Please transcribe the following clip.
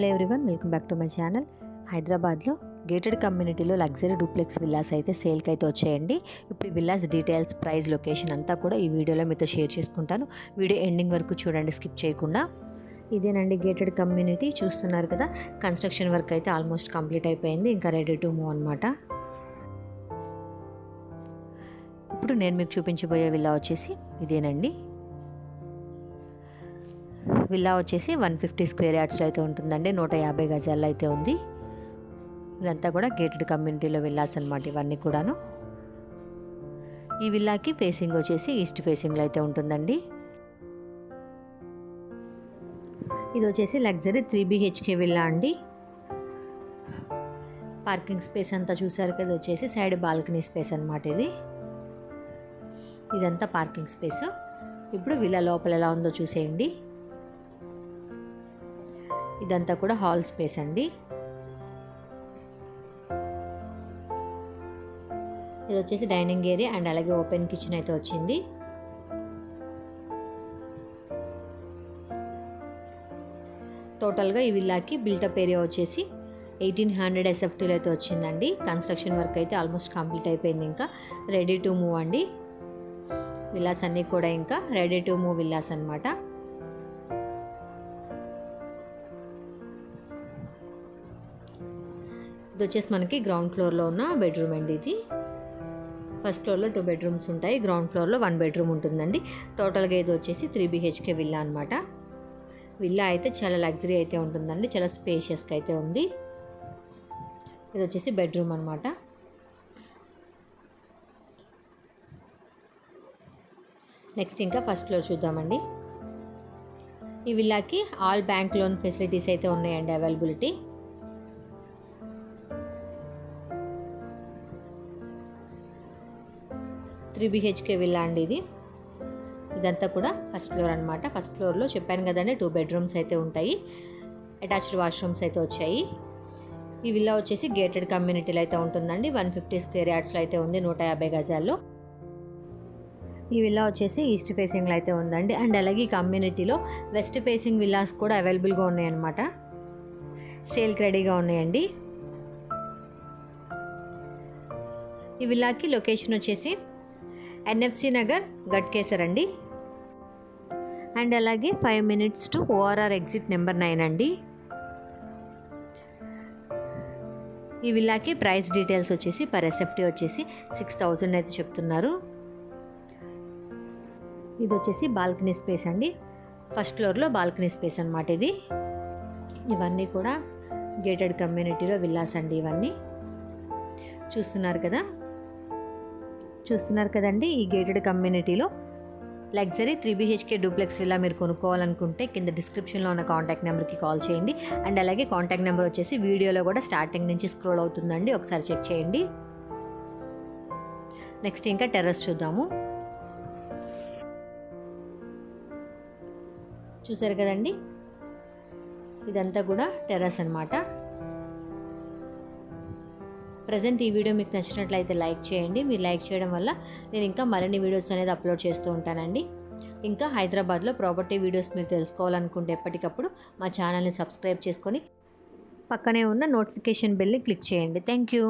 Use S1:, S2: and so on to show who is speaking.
S1: Hello everyone welcome back to my channel హైదరాబాద్లో gated కమ్యూనిటీలో luxury duplex villas అయితే సేల్కి అయితే వచ్చాయండి. ఇప్పుడు ఈ విల్లాస్ డీటెయిల్స్ ప్రైస్ లొకేషన్ అంతా కూడా ఈ వీడియోలో మీతో షేర్ చేసుకుంటాను. వీడియో ఎండింగ్ వరకు చూడండి స్కిప్ చేయకుండా. ఇదేనండి గేటెడ్ కమ్యూనిటీ చూస్తున్నారు కదా కన్స్ట్రక్షన్ వర్క్ అయితే ఆల్మోస్ట్ కంప్లీట్ అయిపోయింది ఇంకా రెడీ టు మూవ్ అనమాట ఇప్పుడు నేను మీకు చూపించబోయే విల్లా వచ్చేసి ఇదేనండి. విల్లా వచ్చేసి వన్ ఫిఫ్టీ స్క్వేర్ యార్డ్స్లో అయితే ఉంటుందండి. నూట యాభై గజాల్లో అయితే ఉంది. ఇదంతా కూడా గేటెడ్ కమ్యూనిటీలో విల్లాస్ అనమాట ఇవన్నీ కూడాను. ఈ విల్లాకి ఫేసింగ్ వచ్చేసి ఈస్ట్ ఫేసింగ్లో అయితే ఉంటుందండి. ఇది వచ్చేసి లగ్జరీ త్రీ బిహెచ్కే విల్లా అండి. పార్కింగ్ స్పేస్ అంతా చూసారు కదా వచ్చేసి సైడ్ బాల్కనీ స్పేస్ అనమాట ఇది. ఇదంతా పార్కింగ్ స్పేస్. ఇప్పుడు విల్లా లోపల ఎలా ఉందో చూసేయండి. ఇదంతా కూడా హాల్ స్పేస్ అండి. ఇది వచ్చేసి డైనింగ్ ఏరియా అండ్ అలాగే ఓపెన్ కిచెన్ అయితే వచ్చింది. టోటల్గా ఈ విల్లాకి బిల్టప్ ఏరియా వచ్చేసి ఎయిటీన్ హండ్రెడ్ ఎస్ఎఫ్టీలో అయితే వచ్చిందండి. కన్స్ట్రక్షన్ వర్క్ అయితే ఆల్మోస్ట్ కంప్లీట్ అయిపోయింది ఇంకా. రెడీ టు మూవ్ అండి. విల్లాస్ అన్నీ కూడా ఇంకా రెడీ టు మూవ్ విల్లాస్ అనమాట ఇది వచ్చేసి మనకి గ్రౌండ్ ఫ్లోర్లో ఉన్న బెడ్రూమ్ అండి ఇది. ఫస్ట్ ఫ్లోర్లో టూ బెడ్రూమ్స్ ఉంటాయి. గ్రౌండ్ ఫ్లోర్లో వన్ బెడ్రూమ్ ఉంటుందండి. టోటల్గా ఇది వచ్చేసి త్రీ బిహెచ్కే విల్లా అనమాట విల్లా అయితే చాలా లగ్జరీ అయితే ఉంటుందండి. చాలా స్పేషియస్గా అయితే ఉంది. ఇది వచ్చేసి బెడ్రూమ్ అనమాట నెక్స్ట్ ఇంకా ఫస్ట్ ఫ్లోర్ చూద్దామండి. ఈ విల్లాకి ఆల్ బ్యాంక్ లోన్ ఫెసిలిటీస్ అయితే ఉన్నాయండి అవైలబిలిటీ త్రీ బిహెచ్కే విల్లా అండి ఇది. ఇదంతా కూడా ఫస్ట్ ఫ్లోర్ అనమాట ఫస్ట్ ఫ్లోర్లో చెప్పాను కదండి టూ బెడ్రూమ్స్ అయితే ఉంటాయి. అటాచ్డ్ వాష్రూమ్స్ అయితే వచ్చాయి. ఈ విల్లా వచ్చేసి గేటెడ్ కమ్యూనిటీలో అయితే ఉంటుందండి. వన్ ఫిఫ్టీ స్క్వేర్ యార్డ్స్లో అయితే ఉంది నూట యాభై గజాల్లో. ఈ విల్లా వచ్చేసి ఈస్ట్ ఫేసింగ్లో అయితే ఉందండి. అండ్ అలాగే ఈ కమ్యూనిటీలో వెస్ట్ ఫేసింగ్ విల్లాస్ కూడా అవైలబుల్గా ఉన్నాయన్నమాట. సేల్కి రెడీగా ఉన్నాయండి. ఈ విల్లాకి లొకేషన్ వచ్చేసి ఎన్ఎఫ్సి నగర్ గట్కేసర్ అండి అండ్ అలాగే five minutes to ORR exit number nine అండి. ఈ విల్లాకి ప్రైస్ డీటెయిల్స్ వచ్చేసి పర్ ఎస్ఎఫ్టీ వచ్చేసి సిక్స్ థౌజండ్ అయితే చెప్తున్నారు. ఇది వచ్చేసి బాల్కనీ స్పేస్ అండి. ఫస్ట్ ఫ్లోర్లో బాల్కనీ స్పేస్ అనమాట ఇది. ఇవన్నీ కూడా గేటెడ్ కమ్యూనిటీలో విల్లాస్ అండి ఇవన్నీ. చూస్తున్నారు కదా? చూస్తున్నారు కదండి ఈ గేటెడ్ కమ్యూనిటీలో luxury three BHK duplex villa మీరు కొనుక్కోవాలనుకుంటే కింద డిస్క్రిప్షన్లో ఉన్న కాంటాక్ట్ నెంబర్కి కాల్ చేయండి. అండ్ అలాగే కాంటాక్ట్ నెంబర్ వచ్చేసి వీడియోలో కూడా స్టార్టింగ్ నుంచి స్క్రోల్ అవుతుందండి. ఒకసారి చెక్ చేయండి. నెక్స్ట్ ఇంకా టెర్రస్ చూద్దాము. చూసారు కదండి? ఇదంతా కూడా టెర్రస్ అనమాట ప్రజెంట్ ఈ వీడియో మీకు నచ్చినట్లయితే లైక్ చేయండి. మీరు లైక్ చేయడం వల్ల నేను ఇంకా మరిన్ని వీడియోస్ అనేది అప్లోడ్ చేస్తూ ఉంటానండి. ఇంకా హైదరాబాద్లో ప్రాపర్టీ వీడియోస్ మీరు తెలుసుకోవాలనుకుంటే ఎప్పటికప్పుడు మా ఛానల్ని సబ్స్క్రైబ్ చేసుకొని పక్కనే ఉన్న నోటిఫికేషన్ బెల్ని క్లిక్ చేయండి. Thank you.